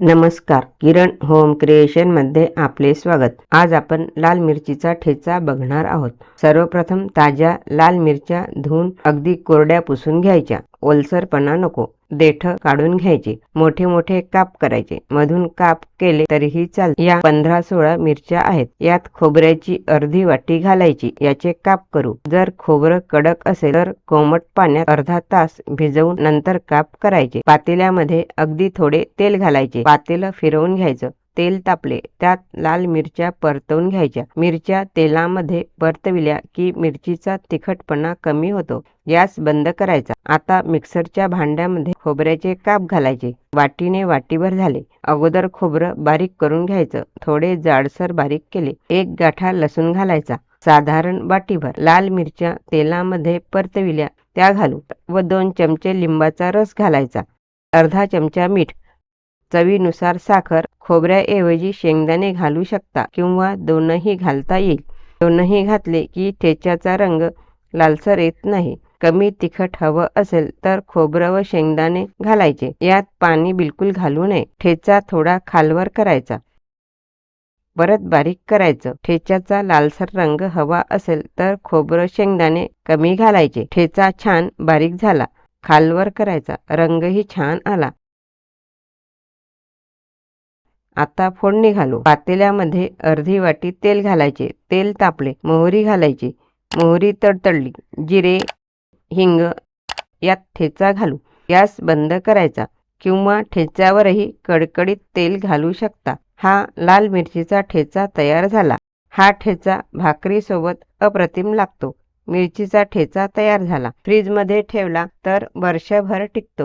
नमस्कार किरण होम क्रिएशनमध्ये आपले स्वागत. आज आपण लाल मिरचीचा ठेचा बघणार आहोत. सर्वप्रथम ताज्या लाल मिरच्या धुवून अगदी कोरड्या पुसून घ्यायच्या. ओलसरपणा नको. देठ काढून घ्यायचे. मोठे मोठे काप करायचे. मधून काप केले तरीही चाल. या पंधरा सोळा मिरच्या आहेत. यात खोबऱ्याची अर्धी वाटी घालायची. याचे काप करू. जर खोबरं कडक असेल तर कोमट पाण्यात अर्धा तास भिजवून नंतर काप करायचे. पातेल्यामध्ये अगदी थोडे तेल घालायचे. पातेलं फिरवून घ्यायचं. तेल तापले. त्यात लाल मिरच्या परतवून घ्यायच्या. मिरच्या तेलामध्ये परतविल्या की मिरचीचा तिखटपणा कमी होतो. गॅस बंद करायचा. आता मिक्सरच्या भांड्यामध्ये खोबऱ्याचे काप घालायचे. वाटीने वाटीभर झाले. अगोदर खोबरं बारीक करून घ्यायचं. थोडे जाडसर बारीक केले. एक गाठा लसूण घालायचा. साधारण वाटीभर. लाल मिरच्या तेलामध्ये परतविल्या. त्या घालू. व दोन चमचे लिंबाचा रस घालायचा. अर्धा चमचा मीठ. चवीनुसार साखर खोबऱ्याऐवजी शेंगदाणे घालू शकता किंवा दोनही घालता येईल. दोनही घातले की ठेच्याचा रंग लालसर येत नाही. कमी तिखट हवं असेल तर खोबरं व शेंगदाणे घालायचे. यात पाणी बिलकुल घालू नये. ठेचा थोडा खालवर करायचा. परत बारीक करायचं. ठेच्याचा लालसर रंग हवा असेल तर खोबरं शेंगदाणे कमी घालायचे. ठेचा छान बारीक झाला. खालवर करायचा. रंगही छान आला. आता फोडणी घालू. पातेल्यामध्ये अर्धी वाटी तेल घालायचे. तेल तापले मोहरी घालायची. मोहरी तडतडली. जिरे हिंग यात ठेचा घालू. गॅस बंद करायचा किंवा ठेच्यावरही कडकडीत तेल घालू शकता. हा लाल मिरचीचा ठेचा तयार झाला. हा ठेचा भाकरीसोबत अप्रतिम लागतो. मिरचीचा ठेचा तयार झाला. फ्रीजमध्ये ठेवला तर वर्षभर टिकतो.